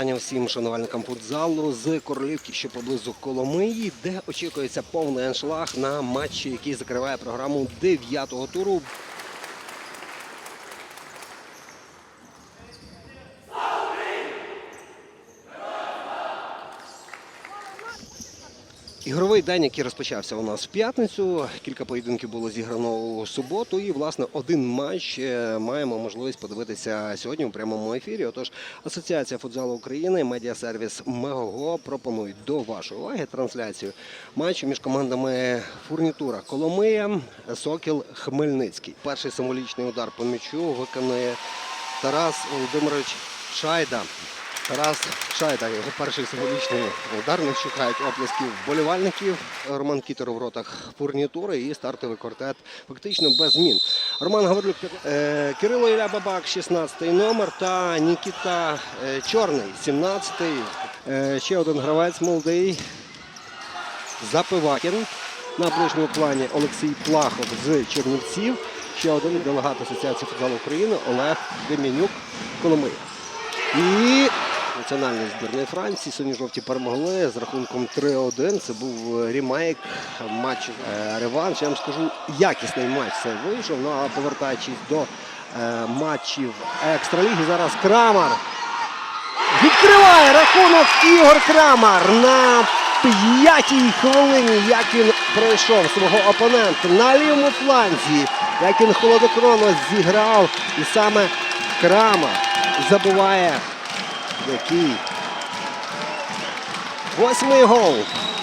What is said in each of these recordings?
вітання всім шанувальникам футзалу з Королівки, що поблизу Коломиї, де очікується повний аншлаг на матчі, який закриває програму 9-го туру. Ігровий день, який розпочався у нас в п'ятницю. Кілька поєдинків було зіграно у суботу. І, власне, один матч е, маємо можливість подивитися сьогодні у прямому ефірі. Отож, Асоціація футзалу України, медіасервіс Мегого пропонують до вашої уваги трансляцію матчу між командами Фурнітура Коломия, Сокіл Хмельницький. Перший символічний удар по м'ячу виконує Тарас Володимирович Шайда. Тарас Шайда, його перший символічний удар. Не чекають оплесків вболівальників. Роман Кітер у воротах фурнітури і стартовий квартет фактично без змін. Роман Гаврилюк, е, Кирило Ілля Бабак, 16-й номер, та Нікіта е, Чорний, 17-й. Е, ще один гравець молодий. Запивакін. На ближньому плані Олексій Плахов з Чернівців. Ще один делегат Асоціації футболу України Олег Дем'янюк Коломиї. І національної збірної Франції сині-жовті перемогли з рахунком 3-1. Це був ремейк матчу е, реванш. Я вам скажу, якісний матч це вийшов. Ну а повертаючись до е, матчів екстраліги, зараз Крамар відкриває рахунок Ігор Крамар на п'ятій хвилині, як він пройшов свого опонента на лівому фланзі, як він холодокровно зіграв. І саме Крамар забуває який восьмий гол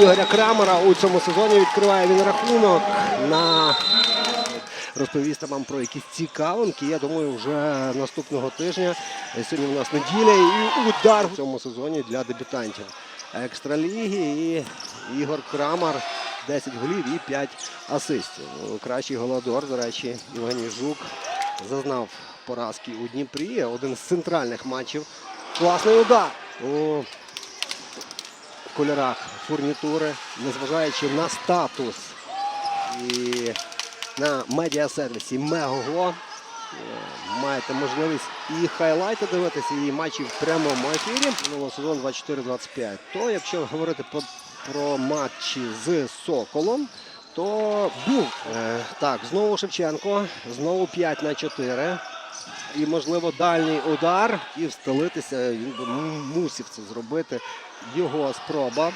Ігоря Крамера у цьому сезоні відкриває він рахунок на розповісти вам про якісь цікавинки. Я думаю, вже наступного тижня. Сьогодні у нас неділя і удар в цьому сезоні для дебютантів екстраліги. І Ігор Крамар 10 голів і 5 асистів. Кращий голодор, до речі, Євгеній Жук зазнав поразки у Дніпрі. Один з центральних матчів. Класний удар у кольорах фурнітури, незважаючи на статус і на медіасервісі Мегого. е, Маєте можливість і хайлайти дивитися, і матчі в прямому ефірі. Минулого сезону 24-25. То якщо говорити про, про матчі з Соколом, то був е, так, знову Шевченко, знову 5 на 4. І, можливо, дальній удар і встелитися. Він би мусив це зробити. Його спроба.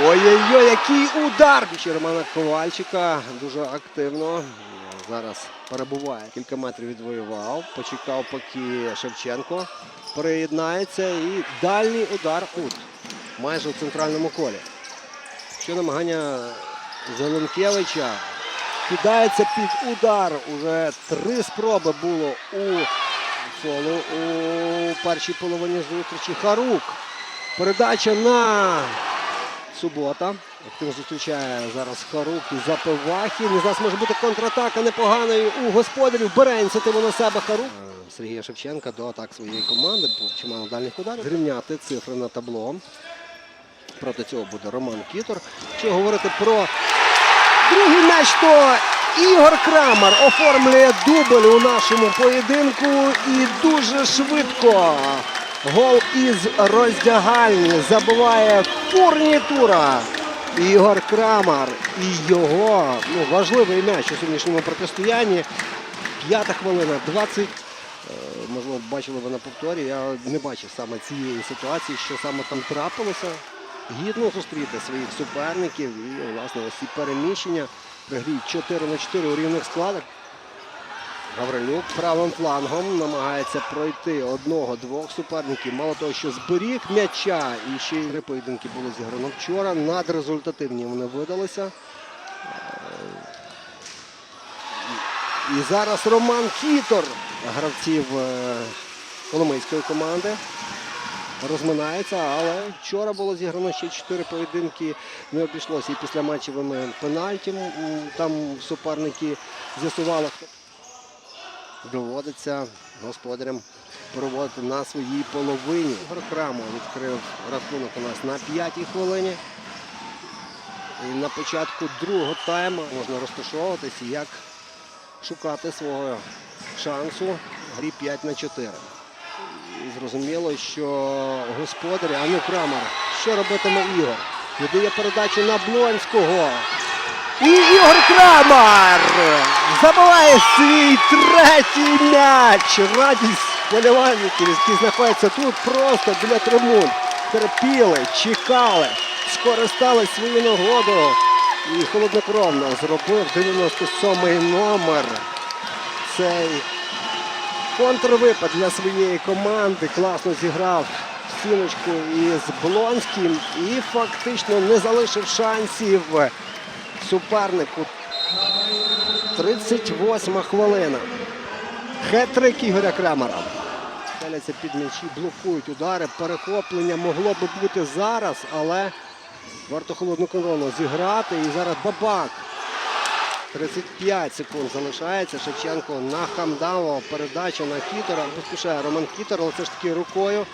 Ой-ой-ой, який удар! Романа Ковальчика дуже активно. Зараз перебуває. Кілька метрів відвоював. Почекав, поки Шевченко приєднається. І дальній удар тут. Майже у центральному колі. Що намагання Зеленкевича кидається під удар. Уже три спроби було у соло у першій половині зустрічі. Харук. Передача на субота. Активно зустрічає зараз Харук і Запивахін. Зараз може бути контратака непоганою у господарів. Бере ініціативу на себе Харук. Сергія Шевченка до атак своєї команди. Був чимало дальніх ударів. Зрівняти цифри на табло. Проти цього буде Роман Кітор. Якщо говорити про другий м'яч, то Ігор Крамар оформлює дубль у нашому поєдинку і дуже швидко. Гол із роздягальні забиває фурнітура. Ігор Крамар і його ну, важливий м'яч у сьогоднішньому протистоянні. П'ята хвилина, 20 Е, Можливо, бачили ви на повторі. Я не бачив саме цієї ситуації, що саме там трапилося. Гідно зустріти своїх суперників і, власне, ось ці переміщення при грі 4 на 4 у рівних складах. Гаврилюк правим флангом намагається пройти одного-двох суперників. Мало того, що зберіг м'яча, і ще й поєдинки було зіграно вчора. Надрезультативні вони видалися. І зараз Роман Кітор, гравців е, Коломийської команди. Розминається, але вчора було зіграно ще чотири поєдинки. Не обійшлося і після матчевими пенальті. Там суперники з'ясували, хто доводиться господарям проводити на своїй половині. Храмо відкрив рахунок у нас на п'ятій хвилині. І на початку другого тайму можна розташовуватися, як шукати свого шансу грі 5 на 4. І зрозуміло, що господарі, а ну Крамер, що робитиме Ігор? Віддає передачу на Блонського. І Ігор Крамер забиває свій третій м'яч. Радість вболівальників, які знаходяться тут просто біля трибун. Терпіли, чекали, скористали свою нагоду. І холоднокровно зробив 97-й номер. Цей контрвипад для своєї команди. Класно зіграв стіночку із Блонським і фактично не залишив шансів супернику. 38 хвилина. Хет-трик Ігоря Крамера. Селяться під м'ячі, блокують удари. Перехоплення могло би бути зараз, але варто холоднокровно зіграти. І зараз бабак. 35 секунд залишається. Шевченко на Хамдамова. Передача на Кітера. Поспішає Роман Кітер, але все ж таки рукою.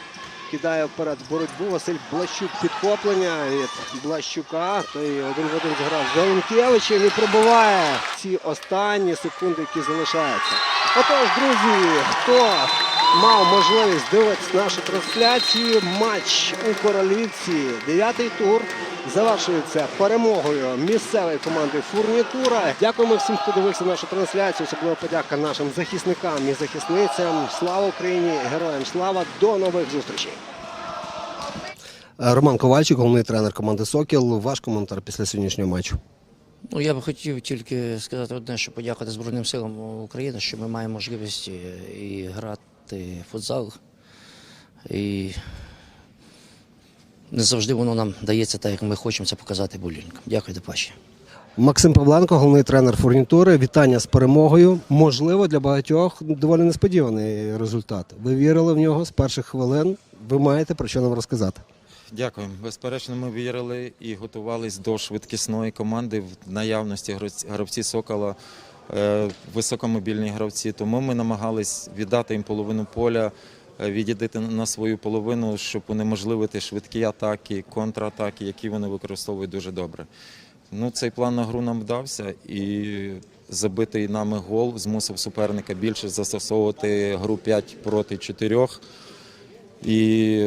Кидає вперед боротьбу. Василь Блащук підхоплення від Блащука. Той один в один зіграв з Зеленкевичем і пробиває ці останні секунди, які залишаються. Отож, друзі, хто мав можливість дивитися нашу трансляцію, матч у Королівці. Дев'ятий тур завершується перемогою місцевої команди Фурнітура. Дякуємо всім, хто дивився нашу трансляцію. Особливо подяка нашим захисникам і захисницям. Слава Україні! Героям слава! До нових зустрічей! Роман Ковальчик, головний тренер команди Сокіл. Ваш коментар після сьогоднішнього матчу. Ну, я би хотів тільки сказати одне, що подякувати Збройним силам України, що ми маємо можливість е, і грати в футзал. І не завжди воно нам дається так, як ми хочемо це показати болільникам. Дякую, до пащі. Максим Павленко, головний тренер фурнітури. Вітання з перемогою. Можливо, для багатьох доволі несподіваний результат. Ви вірили в нього з перших хвилин. Ви маєте про що нам розказати. Дякую. Безперечно, ми вірили і готувалися до швидкісної команди в наявності гравці- Сокола, е, високомобільні гравці. Тому ми намагались віддати їм половину поля, відійти на свою половину, щоб унеможливити швидкі атаки, контратаки, які вони використовують дуже добре. Ну, цей план на гру нам вдався і забитий нами гол змусив суперника більше застосовувати гру 5 проти 4. І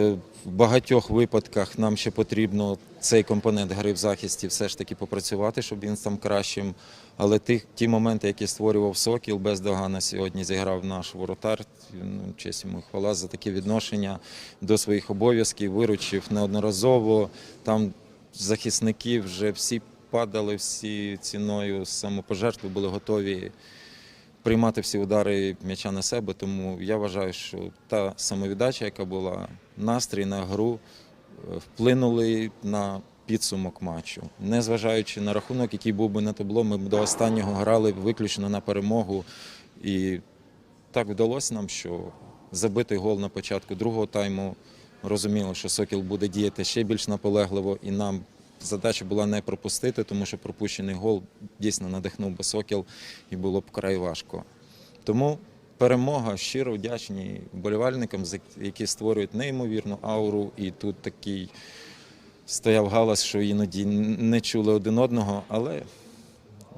в багатьох випадках нам ще потрібно цей компонент гри в захисті все ж таки попрацювати, щоб він став кращим. Але ті, ті моменти, які створював Сокіл, бездоганно сьогодні зіграв наш воротар. Ну, честь йому хвала за таке відношення до своїх обов'язків, виручив неодноразово. Там захисники вже всі падали, всі ціною самопожертви були готові приймати всі удари м'яча на себе. Тому я вважаю, що та самовіддача, яка була, настрій на гру, е, вплинули на підсумок матчу. Незважаючи на рахунок, який був би на табло, ми до останнього грали виключно на перемогу. І так вдалося нам, що забитий гол на початку другого тайму. Розуміло, що Сокіл буде діяти ще більш наполегливо, і нам задача була не пропустити, тому що пропущений гол дійсно надихнув би Сокіл і було б край важко. Тому перемога щиро вдячні вболівальникам, які створюють неймовірну ауру. І тут такий стояв галас, що іноді не чули один одного. Але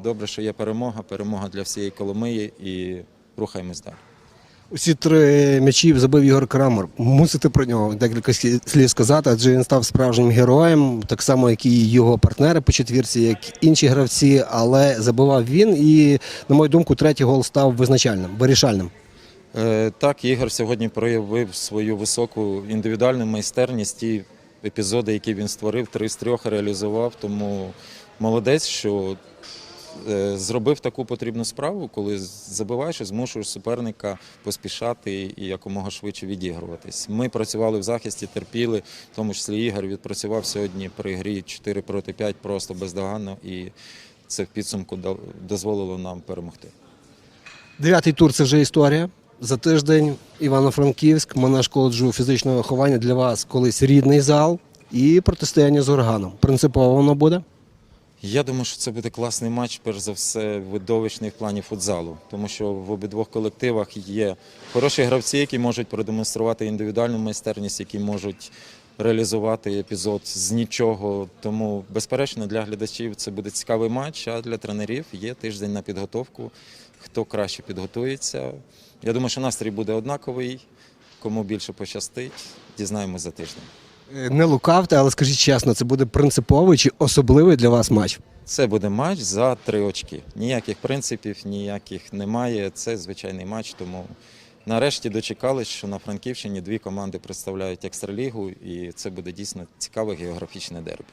добре, що є перемога, перемога для всієї Коломиї і рухаємось далі. Усі три м'ячі забив Ігор Крамер. Мусите про нього декілька слів сказати, адже він став справжнім героєм, так само, як і його партнери по четвірці, як інші гравці. Але забивав він, і, на мою думку, третій гол став визначальним, вирішальним. Е, Так, Ігор сьогодні проявив свою високу індивідуальну майстерність. Ті епізоди, які він створив, три з трьох реалізував. Тому молодець, що зробив таку потрібну справу, коли забиваєш і змушуєш суперника поспішати і якомога швидше відігруватись. Ми працювали в захисті, терпіли, в тому числі Ігор відпрацював сьогодні при грі 4 проти 5 просто бездоганно, і це в підсумку дозволило нам перемогти. Дев'ятий тур це вже історія. За тиждень Івано-Франківськ, Монаш коледжу фізичного виховання для вас колись рідний зал і протистояння з органом. Принципово воно буде. Я думаю, що це буде класний матч, перш за все, видовищний в плані футзалу, тому що в обидвох колективах є хороші гравці, які можуть продемонструвати індивідуальну майстерність, які можуть реалізувати епізод з нічого. Тому, безперечно, для глядачів це буде цікавий матч, а для тренерів є тиждень на підготовку. Хто краще підготується. Я думаю, що настрій буде однаковий. Кому більше пощастить, дізнаємось за тиждень. Е, Не лукавте, але скажіть чесно, це буде принциповий чи особливий для вас матч? Це буде матч за три очки. Ніяких принципів, ніяких немає. Це звичайний матч. Тому нарешті дочекались, що на Франківщині дві команди представляють екстралігу, і це буде дійсно цікаве географічне дербі.